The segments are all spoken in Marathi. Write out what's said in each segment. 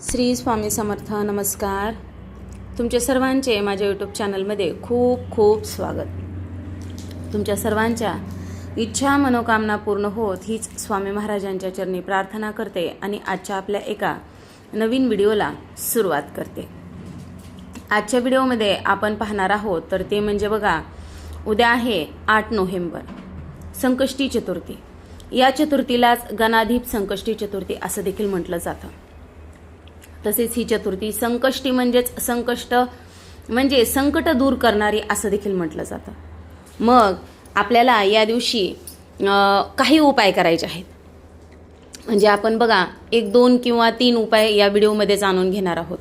श्री स्वामी समर्थ नमस्कार. तुमच्या सर्वांचे माझ्या यूट्यूब चॅनलमध्ये खूप खूप स्वागत. तुमच्या सर्वांच्या इच्छा मनोकामना पूर्ण होत हीच स्वामी महाराजांच्या चरणी प्रार्थना करते आणि आजच्या आपल्या एका नवीन व्हिडिओला सुरुवात करते. आजच्या व्हिडिओमध्ये आपण पाहणार आहोत तर ते म्हणजे बघा उद्या आहे आठ नोव्हेंबर संकष्टी चतुर्थी. या चतुर्थीलाच गणाधीप संकष्टी चतुर्थी असं देखील म्हटलं जातं. तसेच ही चतुर्थी संकष्टी म्हणजेच संकष्ट म्हणजे संकट दूर करणारी असं देखील म्हटलं जातं. मग आपल्याला या दिवशी काही उपाय करायचे आहेत. म्हणजे आपण बघा एक दोन किंवा तीन उपाय या व्हिडिओमध्ये जाणून घेणार आहोत.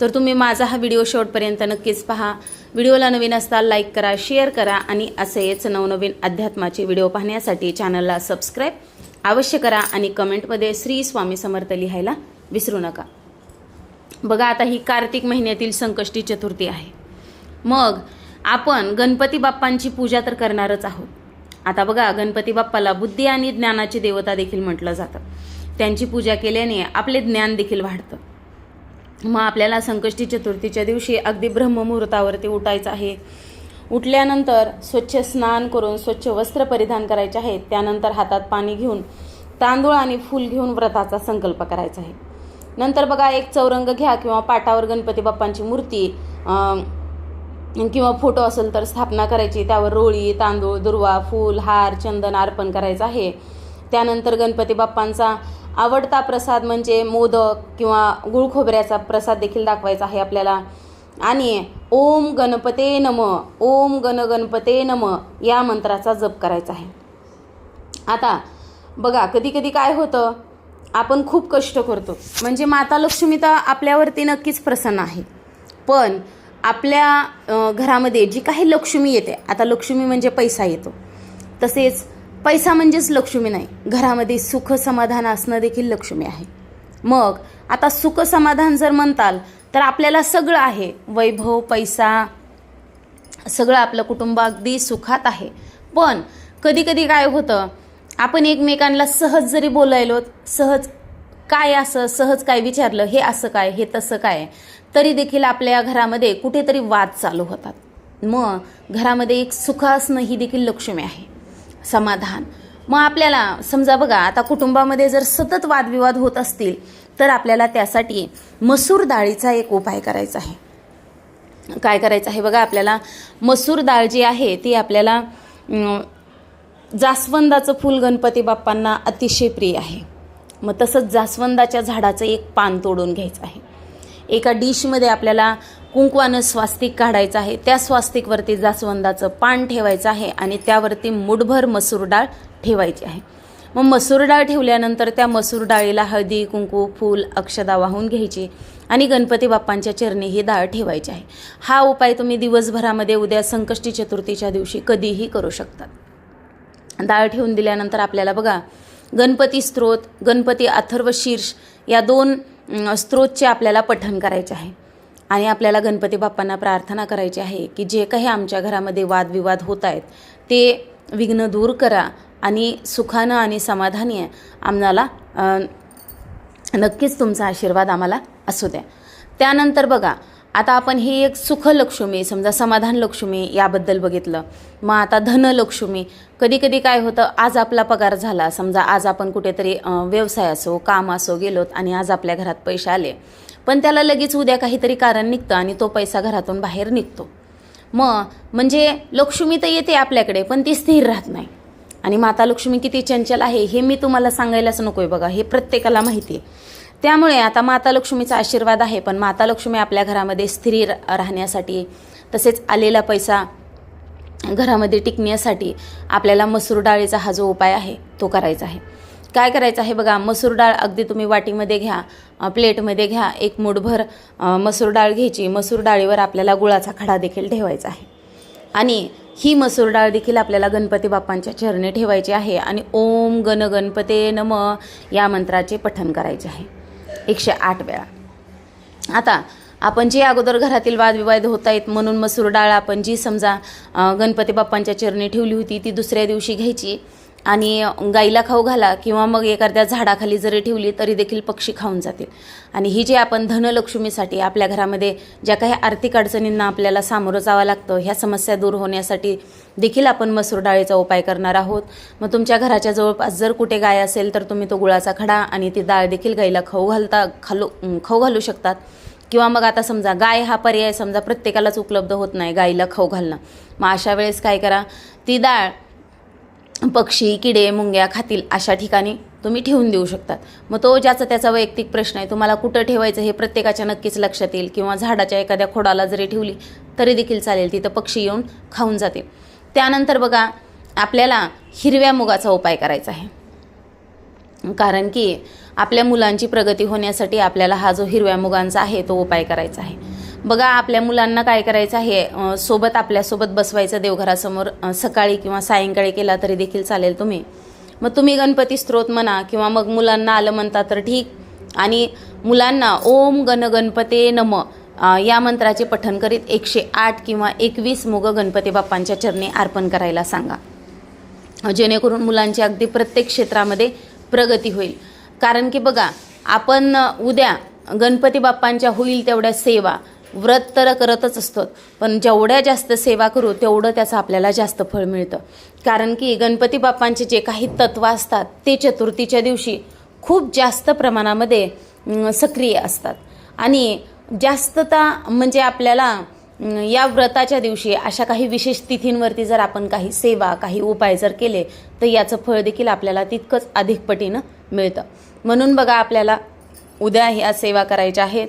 तर तुम्ही माझा हा व्हिडिओ शेवटपर्यंत नक्कीच पहा. व्हिडिओला नवीन असताल लाईक करा शेअर करा आणि असेच नवनवीन अध्यात्माचे व्हिडिओ पाहण्यासाठी चॅनलला सबस्क्राईब अवश्य करा आणि कमेंटमध्ये श्री स्वामी समर्थ लिहायला विसरू नका. बघा आता ही कार्तिक महिन्यातील संकष्टी चतुर्थी आहे. मग आपण गणपती बाप्पांची पूजा तर करणारच आहोत. आता बघा गणपती बाप्पाला बुद्धी आणि ज्ञानाची देवता देखील म्हटलं जातं. त्यांची पूजा केल्याने आपले ज्ञान देखील वाढतं. मग आपल्याला संकष्टी चतुर्थीच्या दिवशी अगदी ब्रह्ममुहूर्तावरती उठायचं आहे. उठल्यानंतर स्वच्छ स्नान करून स्वच्छ वस्त्र परिधान करायचे आहेत त्यानंतर हातात पाणी घेऊन तांदूळ आणि फूल घेऊन व्रताचा संकल्प करायचा आहे. नंतर बघा एक चौरंग घ्या किंवा पाटावर गणपती बाप्पांची मूर्ती किंवा फोटो असेल तर स्थापना करायची. त्यावर रोळी तांदूळ दुर्वा फूल हार चंदन अर्पण करायचं आहे. त्यानंतर गणपती बाप्पांचा आवडता प्रसाद म्हणजे मोदक किंवा गुळ खोबऱ्याचा प्रसाद देखील दाखवायचा आहे आपल्याला. आणि ओम गणपते नम ओम गण गणपते नम या मंत्राचा जप करायचा आहे. आता बघा कधी कधी काय होतं? आपण खूप कष्ट करतो. म्हणजे माता लक्ष्मी तर आपल्यावरती नक्कीच प्रसन्न आहे. पण आपल्या घरामध्ये जी काही लक्ष्मी येते आता लक्ष्मी म्हणजे पैसा येतो. तसेच पैसा म्हणजेच लक्ष्मी नाही. घरामध्ये सुख समाधान असणं देखील लक्ष्मी आहे. मग आता सुख समाधान जर म्हणताल तर आपल्याला सगळं आहे. वैभव पैसा सगळं आपलं कुटुंब अगदी सुखात आहे. पण कधी कधी काय होतं आपण एकमेकांना सहज जरी बोलायलो सहज काय असं सहज काय विचारलं हे असं काय हे तसं काय तरी देखील आपल्या घरामध्ये कुठेतरी वाद चालू होतात. मग घरामध्ये एक सुख असणं ही देखील लक्ष्मी आहे. समाधान. मग आपल्याला समजा बघा आता कुटुंबामध्ये जर सतत वादविवाद होत असतील तर आपल्याला त्यासाठी मसूर डाळीचा एक उपाय करायचा आहे. काय करायचं आहे बघा आपल्याला मसूर डाळ जी आहे ती आपल्याला जास्वंदाचं फूल गणपती बाप्पांना अतिशय प्रिय आहे. मग तसंच जास्वंदाच्या झाडाचं एक पान तोडून घ्यायचं आहे. एका डिशमध्ये आपल्याला कुंकवानं स्वास्तिक काढायचं आहे. त्या स्वास्तिकवरती जास्वंदाचं पान ठेवायचं आहे आणि त्यावरती मुठभर मसूर डाळ ठेवायची आहे. मग मसूर डाळ ठेवल्यानंतर त्या मसूर डाळीला हळदी कुंकू फूल अक्षदा वाहून घ्यायची आणि गणपती बाप्पांच्या चरणी ही डाळ ठेवायची आहे. हा उपाय तुम्ही दिवसभरामध्ये उद्या संकष्टी चतुर्थीच्या दिवशी कधीही करू शकतात. डाळ ठेवून दिल्यानंतर आपल्याला बघा गणपती स्त्रोत गणपती अथर्व शीर्ष या दोन स्त्रोतचे आपल्याला पठण करायचे आहे. आणि आपल्याला गणपती बाप्पांना प्रार्थना करायची आहे की जे काही आमच्या घरामध्ये वादविवाद होत आहेत ते विघ्न दूर करा आणि सुखानं आणि समाधानी आम्हाला नक्कीच तुमचा आशीर्वाद आम्हाला असू द्या. त्यानंतर बघा आता आपण ही एक सुखलक्ष्मी समजा समाधान लक्ष्मी याबद्दल बघितलं. मग आता धनलक्ष्मी. कधी कधी काय होतं आज आपला पगार झाला समजा आज आपण कुठेतरी व्यवसाय असो काम असो गेलोत आणि आज आपल्या घरात पैसे आले. पण त्याला लगेच उद्या काहीतरी कारण निघतं आणि तो पैसा घरातून बाहेर निघतो. मग म्हणजे लक्ष्मी तर येते आपल्याकडे पण ती स्थिर राहत नाही. आणि माता लक्ष्मी किती चंचल आहे हे मी तुम्हाला सांगायलाच नको आहे बघा हे प्रत्येकाला माहिती आहे. त्यामुळे आता माता लक्ष्मीचा आशीर्वाद आहे पण माता लक्ष्मी आपल्या घरामध्ये स्थिर राहण्यासाठी तसेच आलेला पैसा घरामध्ये टिकण्यासाठी आपल्याला मसूर डाळीचा हा जो उपाय आहे तो करायचा आहे. काय करायचं आहे बघा मसूर डाळ अगदी तुम्ही वाटीमध्ये घ्या प्लेटमध्ये घ्या एक मुठभर मसूर डाळ घ्यायची मसूर डाळीवर आपल्याला गुळाचा खडा देखील ठेवायचा आहे. आणि ही मसूर डाळ देखील आपल्याला गणपती बाप्पांच्या चरणी ठेवायची आहे आणि ओम गण गणपते नम या मंत्राचे पठण करायचे आहे. एकशे आठ वेळा. आता आपण जे अगोदर घरातील वादविवाद होत आहेत म्हणून मसूर डाळ आपण जी समजा गणपती बाप्पांच्या चरणी ठेवली होती ती दुसऱ्या दिवशी घ्यायची. आणि गाईला खाऊ घाला किंवा मग एखाद्या झाडाखाली जरी ठेवली तरी देखील पक्षी खाऊन जातील. आणि ही जी आपण धनलक्ष्मीसाठी आपल्या घरामध्ये ज्या काही आर्थिक अडचणींना आपल्याला सामोरं जावं लागतं ह्या समस्या दूर होण्यासाठी देखील आपण मसूर डाळीचा उपाय करणार आहोत. मग तुमच्या घराच्या जवळपास जर कुठे गाय असेल तर तुम्ही तो गुळाचा खडा आणि ती डाळ देखील गाईला खाऊ घालता खालू खाऊ घालू शकतात. किंवा मग आता समजा गाय हा पर्याय समजा प्रत्येकालाच उपलब्ध होत नाही गाईला खाऊ घालणं. मग अशा वेळेस काय करा ती डाळ पक्षी किडे मुंग्या खातील अशा ठिकाणी तुम्ही ठेवून देऊ शकतात. मग तो ज्याचा त्याचा वैयक्तिक प्रश्न आहे तुम्हाला कुठं ठेवायचं हे प्रत्येकाच्या नक्कीच लक्षात येईल किंवा झाडाच्या एखाद्या खोडाला जरी ठेवली तरी देखील चालेल तिथं पक्षी येऊन खाऊन जातील. त्यानंतर बघा आपल्याला हिरव्या मुगाचा उपाय करायचा आहे. कारण की आपल्या मुलांची प्रगती होण्यासाठी आपल्याला हा जो हिरव्या मुगांचा आहे तो उपाय करायचा आहे. बघा आपल्या मुलांना काय करायचं आहे? सोबत आपल्यासोबत बसवायचं देवघरासमोर सकाळी किंवा सायंकाळी केला तरी देखील चालेल तुम्ही. मग तुम्ही गणपती स्त्रोत म्हणा किंवा मग मुलांना आलं म्हणता तर ठीक. आणि मुलांना ओम गण गणपते नम या मंत्राचे पठण करीत एकशे आठ किंवा एकवीस मुग गणपती बाप्पांच्या चरणी अर्पण करायला सांगा. जेणेकरून मुलांची अगदी प्रत्येक क्षेत्रामध्ये प्रगती होईल. कारण की बघा आपण उद्या गणपती बाप्पांच्या होईल तेवढ्या सेवा व्रत तर करतच असतो. पण जेवढ्या जास्त सेवा करू तेवढं त्याचं आपल्याला जास्त फळ मिळतं. कारण की गणपती बाप्पांचे जे काही तत्व असतात ते चतुर्थीच्या दिवशी खूप जास्त प्रमाणामध्ये सक्रिय असतात. आणि जास्तता म्हणजे आपल्याला या व्रताच्या दिवशी अशा काही विशेष तिथींवरती जर आपण काही सेवा काही उपाय जर केले तर याचं फळ देखील आपल्याला तितकंच अधिक पटीनं मिळतं. म्हणून बघा आपल्याला उद्या ह्या सेवा करायच्या आहेत.